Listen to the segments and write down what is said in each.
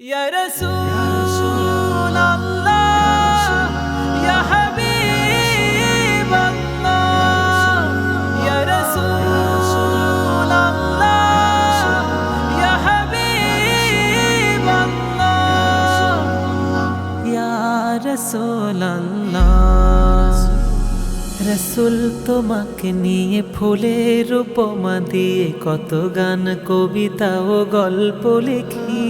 يا رسول الله يا حبيب الله يا رسول الله يا حبيب الله يا رسول الله রসুল তোমাকে নিয়ে ফুলের উপমা দিয়ে কত গান কবিতা ও গল্প লিখি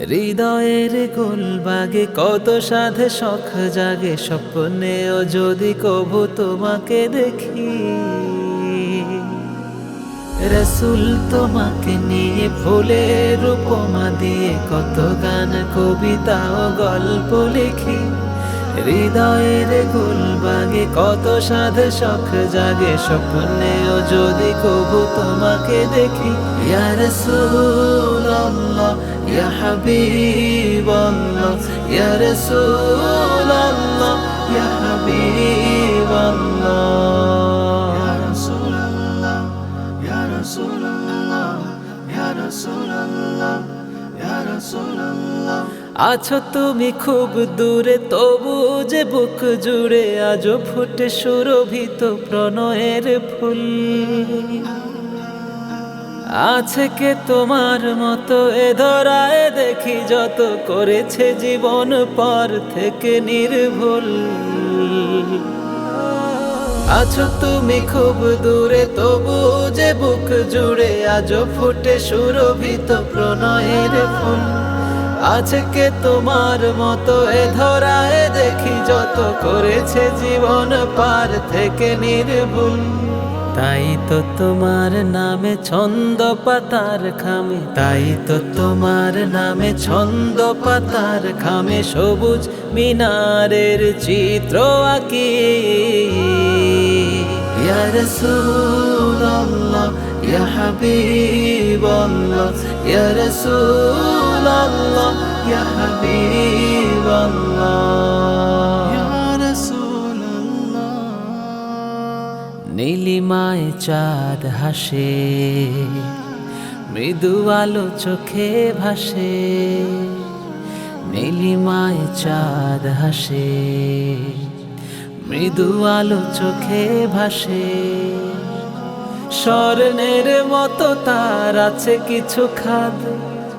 হৃদয়ের গোলবাগে কত সাধে শখ জাগে স্বপ্নেও যদি কবু তোমাকে দেখি। রসুল তোমাকে নিয়ে ফুলের উপমা দিয়ে কত গান, কবিতা ও গল্প লিখি। হৃদয়ের গুলবাগে কত সাধে শখ জাগে স্বপ্নেও যদি কবু তোমাকে দেখি। ইয়া রাসূলুল্লাহ ইয়া হাবিবাল্লাহ ইয়া রাসূলুল্লাহ ইয়া হাবিবাল্লাহ Ya Rasulallah, Ya Rasulallah, Ya Rasulallah, Ya Rasulallah. আছো তুমি খুব দূরে তবু যে বুক জুড়ে আজও ফুটে সুরভিত প্রণয়ের ফুল আছে কে তোমার মতো? এ ধরায় দেখি যত করেছে জীবন পর থেকে নির্ভুল। আছো তুমি খুব দূরে, তবু যে বুক জুড়ে আজও ফুটে সুরভিত প্রণয়ের ফুল। আছে কে তোমার মতো? এ ধরায় দেখি যত করেছে জীবন পার থেকে নির্ভুল। তাই তো তোমার নামে ছন্দ পাতার খামে তাই তো তোমার নামে ছন্দ পাতার খামে সবুজ মিনারের চিত্র আঁকি। রাসূলুল্লাহ, ইয়া হাবিবাল্লাহ, ইয়া রাসূলুল্লাহ, ইয়া হাবিবাল্লাহ। নীলিমায় চাঁদ হাসে মৃদু আলো চোখে ভাসে, নীলিমায় চাঁদ হাসে মৃদু আলো চোখে ভাসে। স্বর্ণের মতো তার আছে কিছু খাদ,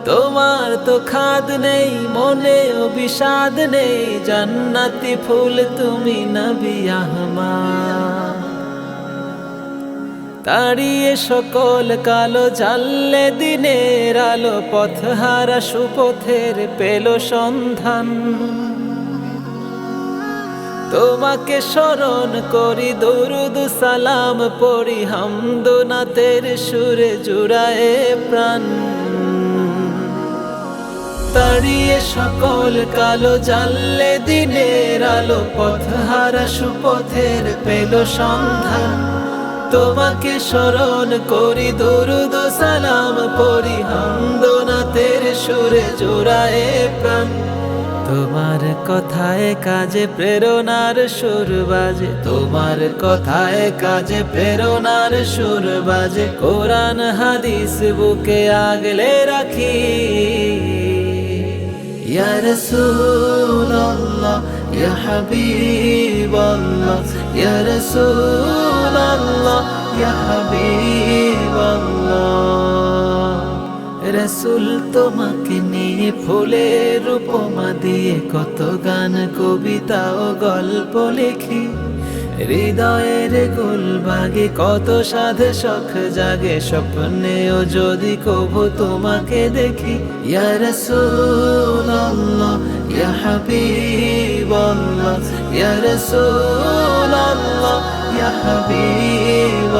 তোমার তো খাদ নেই মনে বিষাদ নেই, জান্নাতি ফুল তুমি নবী আহমাদ। তাড়িয়ে সকল কালো জানলে দিনের আলো পথহারা সুপথের পেল সন্ধান। তোমাকে স্মরণ করি দরুদ সালাম পড়ি হামদোনাতের সুরে জুড়ায়ে প্রাণ। তাড়িয়ে সকল কালো জানলে দিনের আলো পথহারা সুপথের পেল সন্ধান। তোমাকে স্মরণ করি, দরুদ সালাম পড়ি, হামদোনাতের সুরে জোড়ায়ে প্রাণ। তোমার কথায় কাজে প্রেরণার সুর বাজে, তোমার কথায় কাজে প্রেরণার সুর বাজে, কোরআন হাদিস বুকে আগলে রাখি। ইয়া রাসূলুল্লাহ, ইয়া হাবিবাল্লাহ ইয়া রাসূলাল্লাহ ইয়া হাবিবাল্লাহ রসুল তোমাকে নিয়ে ফুলের উপমা দিয়ে কত গান, কবিতা ও গল্প লিখি। হৃদয়ের গুলবাগে কত সাধে শখ জাগে স্বপ্নেও যদি কবু তোমাকে দেখি। ইয়ার রাসূলুল্লাহ, ইয়া হাবিবাল্লাহ ইয়ার রাসূলুল্লাহ, ইয়া হাবিব